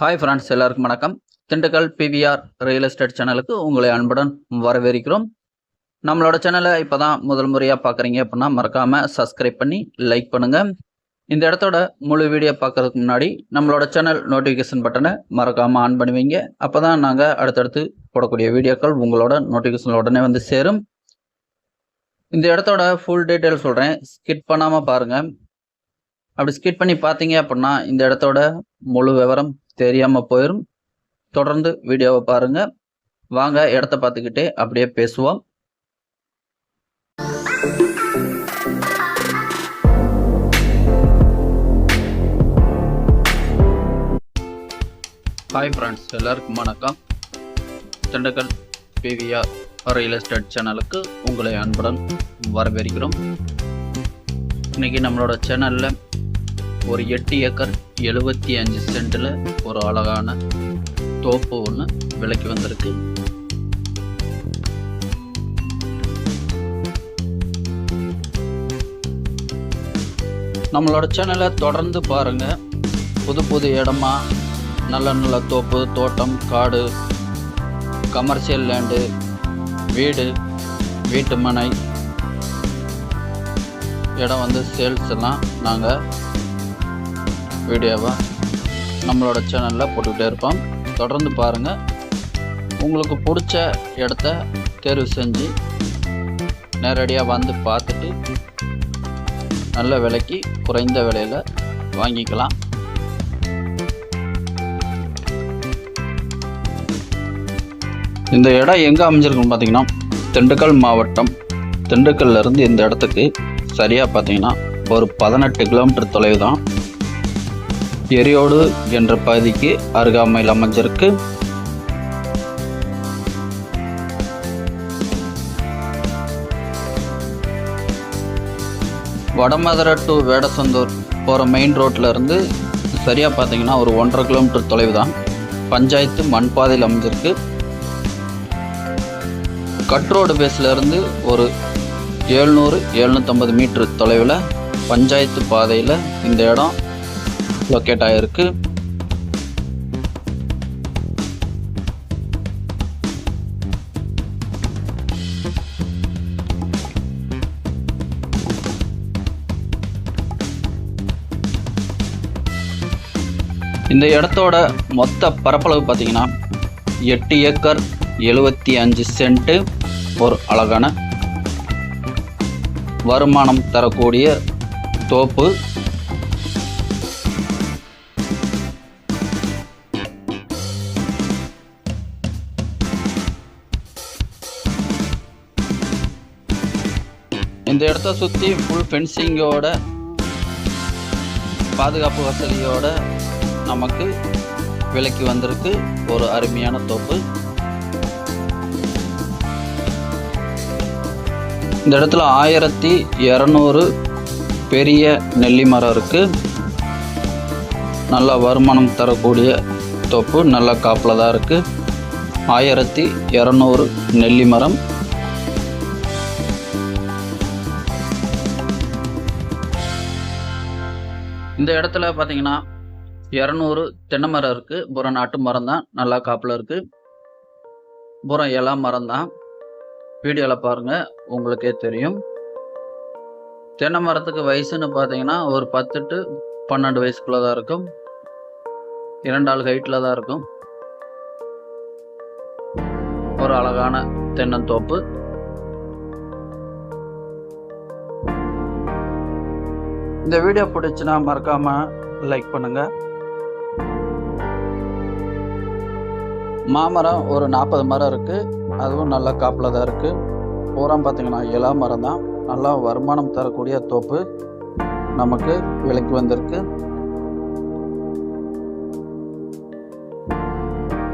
Hi friends எல்லாருக்கும் வணக்கம். Dindigul PVR real estate சேனலுக்கு உங்களை அன்புடன் வரவேற்கிறோம். நம்மளோட சேனலை இப்போ தான் முதல் முறையாக பார்க்குறீங்க அப்படின்னா மறக்காமல் சப்ஸ்கிரைப் பண்ணி லைக் பண்ணுங்கள் இந்த இடத்தோட முழு வீடியோ பார்க்கறதுக்கு முன்னாடி நம்மளோட சேனல் நோட்டிஃபிகேஷன் பட்டனை மறக்காமல் ஆன் பண்ணுவீங்க. அப்போ தான் நாங்கள் அடுத்தடுத்து போடக்கூடிய வீடியோக்கள் உங்களோட நோட்டிஃபிகேஷன் உடனே வந்து சேரும். இந்த இடத்தோட ஃபுல் டீட்டெயில் சொல்கிறேன் ஸ்கிப் பண்ணாமல் பாருங்கள் அப்படி ஸ்கிட் பண்ணி பார்த்தீங்க அப்படின்னா இந்த இடத்தோட முழு விவரம் தெரியாமல் போயிடும் தொடர்ந்து வீடியோவை பாருங்க. வாங்க இடத்த பார்த்துக்கிட்டே அப்படியே பேசுவோம். ஹாய் ஃப்ரெண்ட்ஸ் எல்லாருக்கும் வணக்கம். திண்டுக்கல் பிவிஆர் ரியல் எஸ்டேட் சேனலுக்கு உங்களை அன்புடன் வரவேற்கிறோம். இன்னைக்கு நம்மளோட சேனலில் ஒரு எட்டு ஏக்கர் எழுபத்தி அஞ்சு சென்டில் ஒரு அழகான தோப்பு ஒன்று விலைக்கு வந்திருக்கு. நம்மளோட சேனலை தொடர்ந்து பாருங்கள் புது புது இடமா நல்ல நல்ல தோப்பு தோட்டம் காடு கமர்ஷியல் லேண்டு வீடு வீட்டு மனை இடம் வந்து சேல்ஸ் எல்லாம் நாங்கள் வீடியோவாக நம்மளோட சேனலில் போட்டுக்கிட்டே இருப்போம். தொடர்ந்து பாருங்கள் உங்களுக்கு பிடிச்ச இடத்த தேர்வு செஞ்சு நேரடியாக வந்து பார்த்துட்டு நல்ல விலைக்கு குறைந்த விலையில் வாங்கிக்கலாம். இந்த இடம் எங்கே அமைஞ்சிருக்குன்னு பார்த்தீங்கன்னா திண்டுக்கல் மாவட்டம். திண்டுக்கல்லேருந்து இந்த இடத்துக்கு சரியாக பார்த்தீங்கன்னா ஒரு பதினெட்டு கிலோமீட்டர் தொலைவு தான் எரியோடு என்ற பகுதிக்கு அருகாமையில் அமைஞ்சிருக்கு. வடமதுரை டு வேடசந்தூர் போகிற மெயின் ரோட்டில் இருந்து சரியாக பார்த்தீங்கன்னா ஒரு ஒன்றரை கிலோமீட்டர் தொலைவு தான் பஞ்சாயத்து மண்பாதையில் அமைஞ்சிருக்கு. கட் ரோடு ஒரு ஏழ்நூறு எழுநூற்றம்பது மீட்ரு தொலைவில் பஞ்சாயத்து பாதையில் இந்த இடம் லொக்கேட் ஆகிருக்கு இந்த இடத்தோட மொத்த பரப்பளவு பார்த்தீங்கன்னா எட்டு ஏக்கர் எழுபத்தி அஞ்சு சென்ட்டு ஒரு அழகான வருமானம் தரக்கூடிய தோப்பு. இந்த இடத்த சுற்றி ஃபுல் ஃபென்சிங்கோட பாதுகாப்பு வசதியோட நமக்கு விலைக்கு வந்திருக்கு. ஒரு அருமையான தோப்பு. இந்த இடத்துல ஆயிரத்தி இரநூறு பெரிய நெல்லி மரம் இருக்குது நல்ல வருமானம் தரக்கூடிய தோப்பு நல்ல காப்பில் தான் இருக்குது ஆயிரத்தி இரநூறு நெல்லி மரம். இந்த இடத்துல பார்த்தீங்கன்னா இரநூறு தென்னை மரம் இருக்குது புறம் நாட்டு மரம் தான். நல்லா காப்பில் இருக்குது புறம் இலை மரம் தான். வீடியோவில் பாருங்கள் உங்களுக்கே தெரியும். தென்னை மரத்துக்கு வயசுன்னு பார்த்தீங்கன்னா ஒரு பத்து டு பன்னெண்டு வயசுக்குள்ளே தான் இருக்கும். இரண்டாள் ஹைட்டில் தான் இருக்கும். ஒரு அழகான தென்னந்தோப்பு இந்த வீடியோ பிடிச்சுன்னா மறக்காமல் லைக் பண்ணுங்கள் மாமரம் ஒரு நாற்பது மரம் இருக்குது அதுவும் நல்ல காப்பில் தான் இருக்குது பூரா பார்த்தீங்கன்னா இலா மரம் தான் நல்லா வருமானம் தரக்கூடிய தோப்பு நமக்கு விலைக்கு வந்திருக்கு.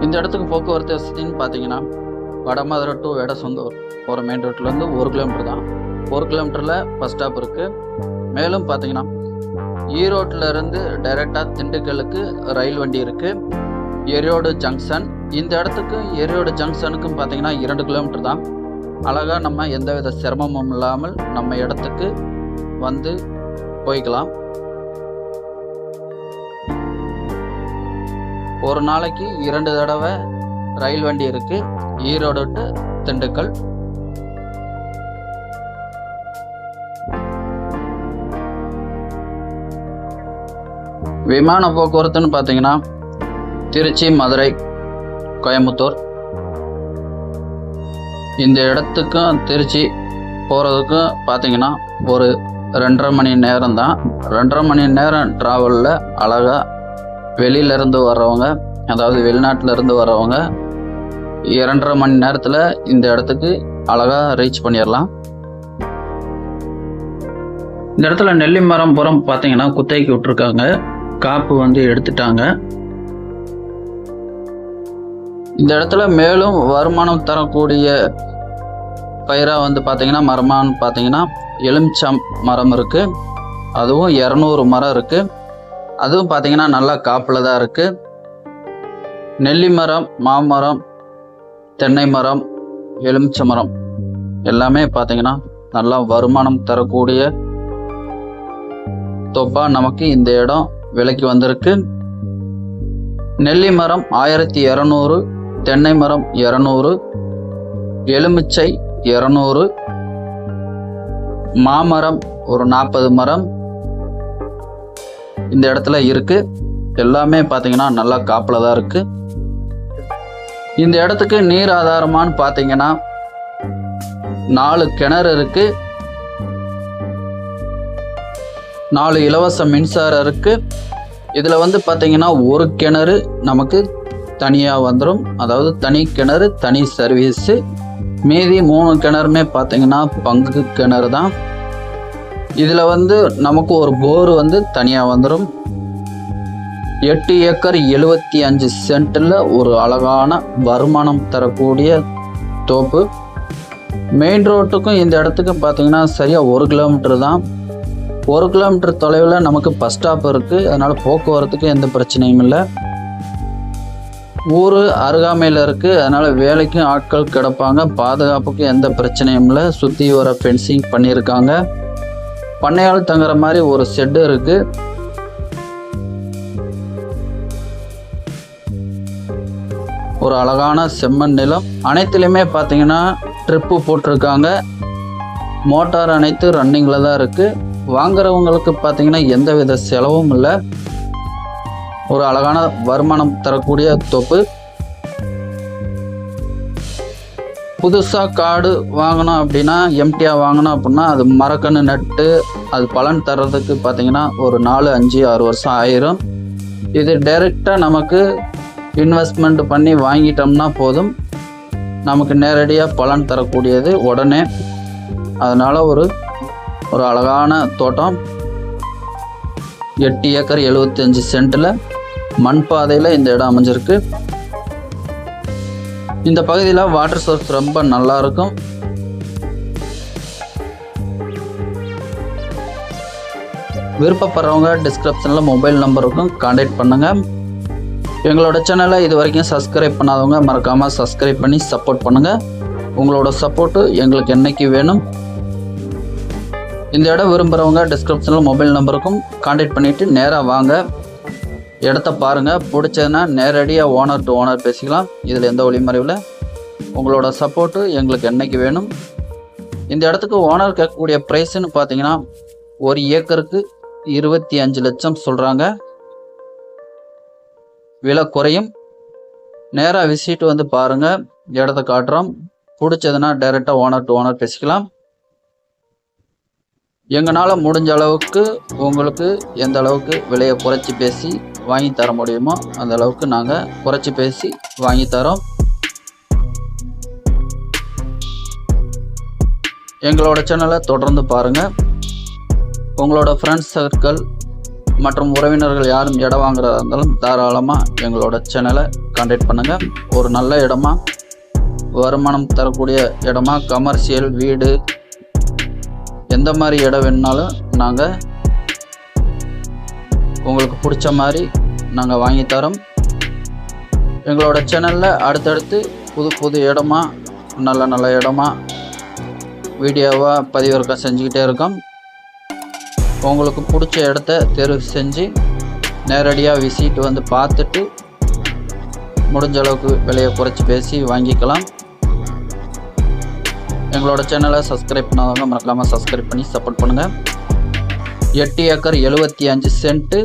இந்த இடத்துக்கு போக்குவரத்து வசதின்னு பார்த்தீங்கன்னா வடமதுரை டு வேடசந்தூர். போகிற மெயின் ரோட்லேருந்து ஒரு கிலோமீட்டர் தான். ஒரு கிலோமீட்டரில் பஸ் ஸ்டாப் இருக்குது மேலும் பார்த்தீங்கன்னா ஈரோட்டில் இருந்து டைரெக்டாக திண்டுக்கலுக்கு ரயில் வண்டி இருக்குது எரியோடு ஜங்ஷன் இந்த இடத்துக்கு எரியோடு ஜங்ஷனுக்கும் பார்த்தீங்கன்னா இரண்டு கிலோமீட்டர் தான். அழகாக நம்ம எந்தவித சிரமமும் இல்லாமல் நம்ம இடத்துக்கு வந்து போய்க்கலாம். ஒரு நாளைக்கு இரண்டு தடவை ரயில் வண்டி இருக்குது ஈரோடு டு திண்டுக்கல். விமான போக்குவரத்துன்னு பார்த்தீங்கன்னா திருச்சி மதுரை கோயம்புத்தூர். இந்த இடத்துக்கும் திருச்சி போகிறதுக்கும் பார்த்தீங்கன்னா ஒரு ரெண்டரை மணி நேரம் தான். ரெண்டரை மணி நேரம் ட்ராவலில் அழகாக வெளியிலேருந்து வர்றவங்க அதாவது வெளிநாட்டிலேருந்து வர்றவங்க இரண்டரை மணி நேரத்தில் இந்த இடத்துக்கு அழகாக ரீச் பண்ணிடலாம் இந்த இடத்துல நெல்லி மரம் புறம் பார்த்தீங்கன்னா குத்தகைக்கு விட்டுருக்காங்க. காப்பு வந்து எடுத்துட்டாங்க. இந்த இடத்துல மேலும் வருமானம் தரக்கூடிய பயிராக வந்து பார்த்தீங்கன்னா மரமானு பார்த்தீங்கன்னா எலுமிச்சம் மரம் இருக்குது அதுவும் இரநூறு மரம் இருக்குது அதுவும் பார்த்தீங்கன்னா நல்லா காப்பில் தான் இருக்குது நெல்லி மரம் மாமரம் தென்னை மரம் எலுமிச்சை மரம் எல்லாமே பார்த்தீங்கன்னா நல்லா வருமானம் தரக்கூடிய தொப்பா நமக்கு இந்த இடம் விலைக்கு வந்திருக்கு. நெல்லி மரம் ஆயிரத்தி இரநூறு தென்னை மரம் இரநூறு எலுமிச்சை இரநூறு மாமரம் ஒரு நாற்பது மரம். இந்த இடத்துல இருக்கு. எல்லாமே பார்த்தீங்கன்னா நல்லா காப்பில் தான் இருக்கு. இந்த இடத்துக்கு நீர் ஆதாரமான்னு பார்த்தீங்கன்னா நாலு கிணறு இருக்குது நாலு இலவச மின்சாரம் இருக்குது இதில் வந்து பார்த்தீங்கன்னா ஒரு கிணறு நமக்கு தனியாக வந்துடும் அதாவது தனி கிணறு தனி சர்வீஸு மீதி மூணு கிணறுமே பார்த்திங்கன்னா பங்கு கிணறு தான். இதில் வந்து நமக்கு ஒரு போர் வந்து தனியாக வந்துடும் எட்டு ஏக்கர் எழுபத்தி அஞ்சு சென்ட்டில் ஒரு அழகான வருமானம் தரக்கூடிய தோப்பு. மெயின் ரோட்டுக்கும் இந்த இடத்துக்கும் பார்த்தீங்கன்னா சரியாக ஒரு கிலோமீட்டர் தான். ஒரு கிலோமீட்டர் தொலைவில் நமக்கு பஸ் ஸ்டாப் இருக்குது அதனால் போக்குவரத்துக்கு எந்த பிரச்சனையும் இல்லை. ஊர் அருகாமையில் இருக்குது அதனால் வேலைக்கும் ஆட்கள் கிடப்பாங்க. பாதுகாப்புக்கு எந்த பிரச்சனையும் இல்லை. சுற்றி வர ஃபென்சிங் பண்ணியிருக்காங்க பண்ணையால் தங்குற மாதிரி ஒரு ஷெட்டு இருக்குது ஒரு அழகான செம்மண் நிலம். அனைத்துலேயுமே பார்த்தீங்கன்னா ட்ரிப்பு போட்டிருக்காங்க. மோட்டார் அனைத்து ரன்னிங்கில் தான் இருக்குது வாங்குறவங்களுக்கு பார்த்தீங்கன்னா எந்த வித செலவும் இல்லை. ஒரு அழகான வருமானம் தரக்கூடிய தொப்பு. புதுசாக காடு வாங்கினோம் அப்படின்னா எம்டியாக வாங்கினோம் அப்படின்னா அது மரக்கன்று நட்டு அது பலன் தர்றதுக்கு பார்த்தீங்கன்னா ஒரு நாலு அஞ்சு ஆறு வருஷம் ஆயிரும். இது டைரெக்டாக நமக்கு இன்வெஸ்ட்மெண்ட் பண்ணி வாங்கிட்டோம்னா போதும். நமக்கு நேரடியாக பலன் தரக்கூடியது உடனே. அதனால் ஒரு ஒரு அழகான தோட்டம். எட்டு ஏக்கர் எழுபத்தஞ்சு சென்ட்டில் மண் பாதையில் இந்த இடம் அமைஞ்சிருக்கு. இந்த பகுதியில் வாட்டர் சோர்ஸ் ரொம்ப நல்லா இருக்கும். விருப்பப்படுறவங்க டிஸ்கிரிப்ஷனில் மொபைல் நம்பருக்கும் காண்டாக்ட் பண்ணுங்கள் எங்களோட சேனலை இது வரைக்கும் சப்ஸ்கிரைப் பண்ணாதவங்க மறக்காமல் சப்ஸ்கிரைப் பண்ணி சப்போர்ட் பண்ணுங்கள் உங்களோட சப்போர்ட்டு எங்களுக்கு என்னைக்கு வேணும் இந்த இடம் விரும்புகிறவங்க டிஸ்கிரிப்ஷனில் மொபைல் நம்பருக்கும் காண்டாக்ட் பண்ணிவிட்டு நேராக வாங்க. இடத்த பாருங்கள் பிடிச்சதுன்னா நேரடியாக ஓனர் டு ஓனர் பேசிக்கலாம். இதில் எந்த ஒளிமறைவில் உங்களோட சப்போர்ட்டு எங்களுக்கு என்னைக்கு வேணும்? இந்த இடத்துக்கு ஓனர் கேட்கக்கூடிய ப்ரைஸுன்னு பார்த்தீங்கன்னா ஒரு ஏக்கருக்கு இருபத்தி அஞ்சு லட்சம் சொல்கிறாங்க விலை குறையும். நேராக விசிட் வந்து பாருங்கள் இடத்த காட்டுறோம். பிடிச்சதுன்னா டைரெக்டாக ஓனர் டு ஓனர் பேசிக்கலாம். எங்களால் முடிஞ்ச அளவுக்கு உங்களுக்கு எந்த அளவுக்கு விலையை குறைச்சி பேசி வாங்கி தர முடியுமோ அந்த அளவுக்கு நாங்கள் குறைச்சி பேசி வாங்கி தரோம். எங்களோட சேனலை தொடர்ந்து பாருங்கள் உங்களோட ஃப்ரெண்ட்ஸ் சர்க்கிள் மற்றும் உறவினர்கள் யாரும் இடம் வாங்குறதா இருந்தாலும் தாராளமாக எங்களோட சேனலை கான்டாக்ட் பண்ணுங்கள் ஒரு நல்ல இடமா வருமானம் தரக்கூடிய இடமா கமர்ஷியல் வீடு எந்த மாதிரி இடம் வேணுனாலும் நாங்கள் உங்களுக்கு பிடிச்ச மாதிரி நாங்கள் வாங்கி தரோம். எங்களோட சேனலில் அடுத்தடுத்து புது புது இடமா நல்ல நல்ல இடமா வீடியோவாக பதிவிறக்கம் செஞ்சுக்கிட்டே இருக்கோம். உங்களுக்கு பிடிச்ச இடத்த தேர்வு செஞ்சு நேரடியாக விசிட் வந்து பார்த்துட்டு முடிஞ்ச அளவுக்கு விலையை குறைச்சி பேசி வாங்கிக்கலாம். எங்களோட சேனலை சப்ஸ்கிரைப் பண்ணாதவங்க மறக்காமல் சப்ஸ்கிரைப் பண்ணி சப்போர்ட் பண்ணுங்கள் எட்டு ஏக்கர் எழுபத்தி அஞ்சு சென்ட்டு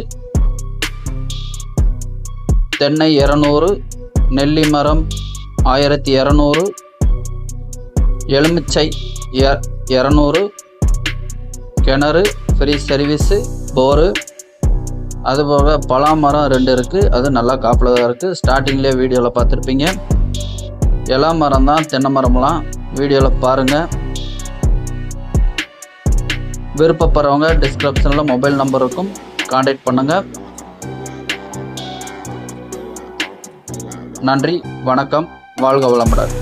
தென்னை இரநூறு நெல்லி மரம் ஆயிரத்தி இரநூறு எலுமிச்சை எ- இரநூறு கிணறு ஃப்ரீ சர்வீஸு போரு அதுபோக பலா மரம் ரெண்டு இருக்குது அது நல்லா காப்பில் தான் இருக்குது ஸ்டார்டிங்லேயே வீடியோவில் பார்த்துருப்பீங்க. எலா மரம் தான் தென்னை மரம்லாம். வீடியோவில் பாருங்கள் விருப்பப்படுறவங்க டிஸ்கிரிப்ஷனில் மொபைல் நம்பர் இருக்கும். காண்டாக்ட் பண்ணுங்கள் நன்றி வணக்கம். வாழ்க வளமுடன்.